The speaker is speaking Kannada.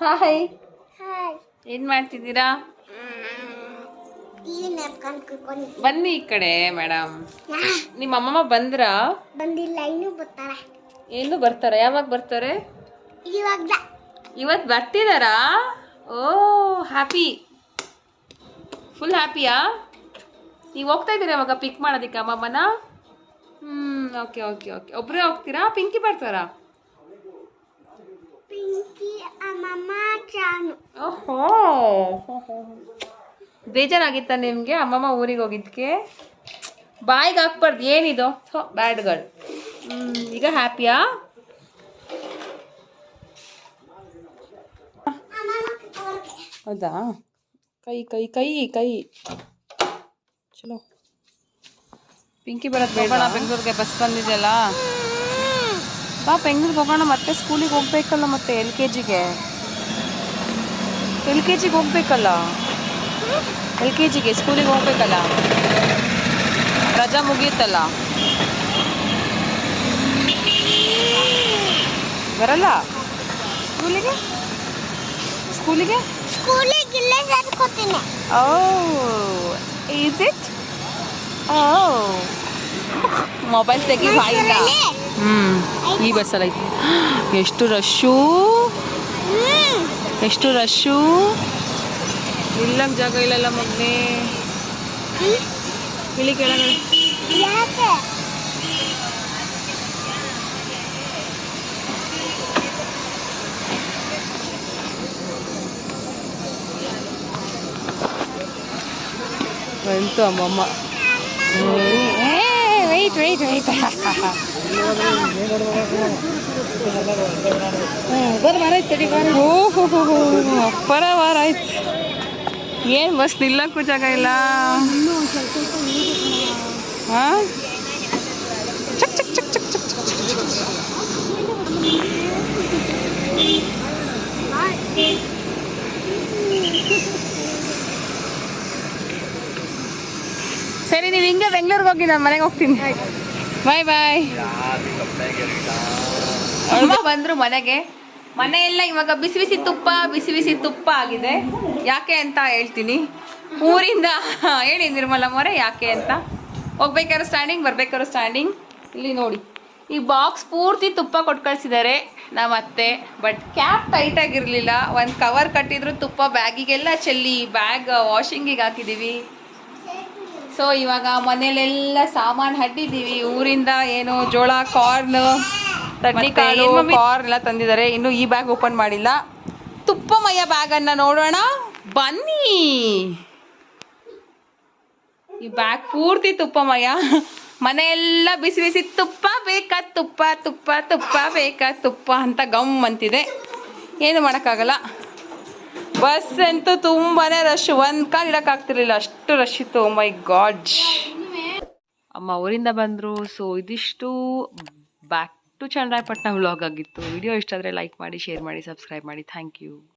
ಹಾಯ್ ಹಾಯ್ ಏನ್ ಮಾಡ್ತಿದ್ದೀರಾ? ಬನ್ನಿ ಈ ಕಡೆ ಮೇಡಮ್. ನಿಮ್ಮ ಅಮ್ಮಮ್ಮ ಬಂದ್ರ? ಬಂದಿಲ್ಲ ಇನ್ನು ಬರ್ತಾರ. ಏನು ಬರ್ತಾರ? ಯಾವಾಗ ಬರ್ತಾರೆ? ಇವಾಗ ಇವತ್ತು ಬರ್ತಿದಾರಾ? ಓ ಹ್ಯಾಪಿ ಫುಲ್ ಹ್ಯಾಪಿಯಾ ನೀವು ಹೋಗ್ತಾ ಇದ್ದೀರಾ ಇವಾಗ ಪಿಕ್ ಮಾಡೋದಕ್ಕೆ ಅಮ್ಮಮ್ಮನ? ಹ್ಮ್ ಓಕೆ ಓಕೆ ಓಕೆ ಒಬ್ಬರೇ ಹೋಗ್ತೀರಾ? ಪಿಂಕಿ ಬರ್ತಾರಾ? ಪಿಂಕಿ ಅಮ್ಮಮ್ಮ ಚಾನು ಓಹೋ. ಬೇಜಾರಾಗಿತ್ತ ನಿಮಗೆ? ಅಮ್ಮಮ್ಮ ಊರಿಗೆ ಹೋಗಿದ್ದಕ್ಕೆ ಬಾಯಿಗೆ ಹಾಕ್ಬಾರ್ದು ಏನಿದು? ಥೋ ಬ್ಯಾಡ್ ಗರ್ಲ್ ಹ್ಮ್ ಈಗ ಹ್ಯಾಪಿಯಾ ಹೌದಾ? ಕೈ ಕೈ ಕೈ ಕೈ. ಚಲೋ. ಪಿಂಕಿ ಬರೋದು ಬೇಡ. ಬೆಂಗಳೂರಿಗೆ ಬಸ್ ಬಂದಿದೆಯಲ್ಲ? ಬಾ ಬೆಂಗಳೂರಿಗೆ ಹೋಗೋಣ ಮತ್ತೆ ಸ್ಕೂಲಿಗೆ ಹೋಗ್ಬೇಕಲ್ಲ ಮತ್ತೆ ಎಲ್ ಕೆ ಜಿಗೆ? ಎಲ್ ಕೆ ಜಿಗೆ ಹೋಗ್ಬೇಕಲ್ಲ? ಎಲ್ ಕೆ ಜಿಗೆ ಸ್ಕೂಲಿಗೆ ಹೋಗ್ಬೇಕಲ್ಲ? ರಜಾ ಮುಗಿಯುತ್ತಲ್ಲ? ಬರಲ್ಲ? ಸ್ಕೂಲಿಗೆ? ಸ್ಕೂಲಿಗೆ? ಸ್ಕೂಲಿಗೆ ಇಲ್ಲೇ ಸೇರ್ಕೋತೀನಿ. Oh is it oh mobile ತೆಗಿ ಬಾಯಿಲ್ಲ ಹ್ಮ್. ಈ ಬಸ್ಸಲ್ಲಿ ಐತಿ. ಎಷ್ಟು ರಶ್ಶು? ಎಷ್ಟು ರಶ್ಶು? ಇಲ್ಲ ಜಾಗ ಇಲ್ಲಲ್ಲ ಮಗ್ನೆ. ಇಳಿ ಕೆಳಗಡೆ. ಬಂತು ಅಮ್ಮಮ್ಮ. ವೆಯ್ಟ್ ವೆಯ್ಟ್ ವೆಯ್ಟ್ ಅಪ್ಪರ ವಾರ ಆಯ್ತು ಏನು ಬಸ್ ನಿಲ್ಲಕ್ಕೂ ಜಾಗ ಇಲ್ಲ ಚಕ್ ಚಕ್ ಚಕ್ ಚಕ್ ಚಕ್ ಚಕ್ ಸರಿ ನೀವು ಹಿಂಗೆ ಬೆಂಗಳೂರಿಗೆ ಹೋಗಿ ನಾನು ಮನೆಗೆ ಹೋಗ್ತೀನಿ. ಬಾಯ್ ಬಾಯ್ ಅಮ್ಮ ಬಂದ್ರು ಮನೆಗೆ. ಮನೆಯೆಲ್ಲ ಇವಾಗ ಬಿಸಿ ಬಿಸಿ ತುಪ್ಪ, ಬಿಸಿ ಬಿಸಿ ತುಪ್ಪ ಆಗಿದೆ. ಯಾಕೆ ಅಂತ ಹೇಳ್ತೀನಿ. ಊರಿಂದ, ಹೇಳಿ ನಿರ್ಮಲ ಮೋರೆ, ಯಾಕೆ ಅಂತ. ಹೋಗ್ಬೇಕಾದ್ರೆ ಸ್ಟ್ಯಾಂಡಿಂಗ್ ಬರ್ಬೇಕಾದ್ರೆ ಸ್ಟ್ಯಾಂಡಿಂಗ್ ಇಲ್ಲಿ ನೋಡಿ. ಈ ಬಾಕ್ಸ್ ಪೂರ್ತಿ ತುಪ್ಪ ಕೊಟ್ಟು ಕಳಿಸಿದ್ದಾರೆ ನಮ್ಮ ಅತ್ತೆ. ಬಟ್ ಕ್ಯಾಪ್ ಟೈಟ್ ಆಗಿರಲಿಲ್ಲ. ಒಂದು ಕವರ್ ಕಟ್ಟಿದ್ರು ತುಪ್ಪ ಬ್ಯಾಗಿಗೆಲ್ಲ ಚೆಲ್ಲಿ ಬ್ಯಾಗ್ ವಾಷಿಂಗಿಗೆ ಹಾಕಿದ್ದೀವಿ ಸೊ ಇವಾಗ ಮನೇಲೆಲ್ಲ ಸಾಮಾನು ಹಡ್ಡಿದ್ದೀವಿ ಊರಿಂದ ಏನು ಜೋಳ ಕಾರ್ನ್ ತಡ್ನಿಕಾಳು ಕಾರ್ನ್ ಎಲ್ಲ ತಂದಿದ್ದಾರೆ. ಇನ್ನು ಈ ಬ್ಯಾಗ್ ಓಪನ್ ಮಾಡಿಲ್ಲ. ತುಪ್ಪಮಯ ಬ್ಯಾಗನ್ನು ನೋಡೋಣ. ಬನ್ನಿ. ಈ ಬ್ಯಾಗ್ ಪೂರ್ತಿ ತುಪ್ಪಮಯ ಮನೆಯೆಲ್ಲ ಬಿಸಿ ಬಿಸಿ ತುಪ್ಪ ಬೇಕಾ ತುಪ್ಪ ತುಪ್ಪ ತುಪ್ಪ ಬೇಕಾ ತುಪ್ಪ ಅಂತ ಗಮ್ ಅಂತಿದೆ. ಏನು ಮಾಡೋಕ್ಕಾಗಲ್ಲ. ಬಸ್ ಅಂತೂ ತುಂಬಾನೇ ರಶ್ ಒಂದ್ ಕಾಲ್ ಇಡಕ್ ಆಗ್ತಿರ್ಲಿಲ್ಲ. ಅಷ್ಟು ರಶ್ ಇತ್ತು. ಮೈ ಗಾಡ್ ಅಮ್ಮ, ಊರಿಂದ ಬಂದ್ರು. ಸೊ ಇದಿಷ್ಟು ಬ್ಯಾಕ್ ಟು ಚಂದ್ರಾಯಪಟ್ಟಣ ವ್ಲಾಗ್ ಆಗಿತ್ತು. ವಿಡಿಯೋ ಇಷ್ಟ ಆದ್ರೆ ಲೈಕ್ ಮಾಡಿ ಶೇರ್ ಮಾಡಿ ಸಬ್ಸ್ಕ್ರೈಬ್ ಮಾಡಿ. Thank you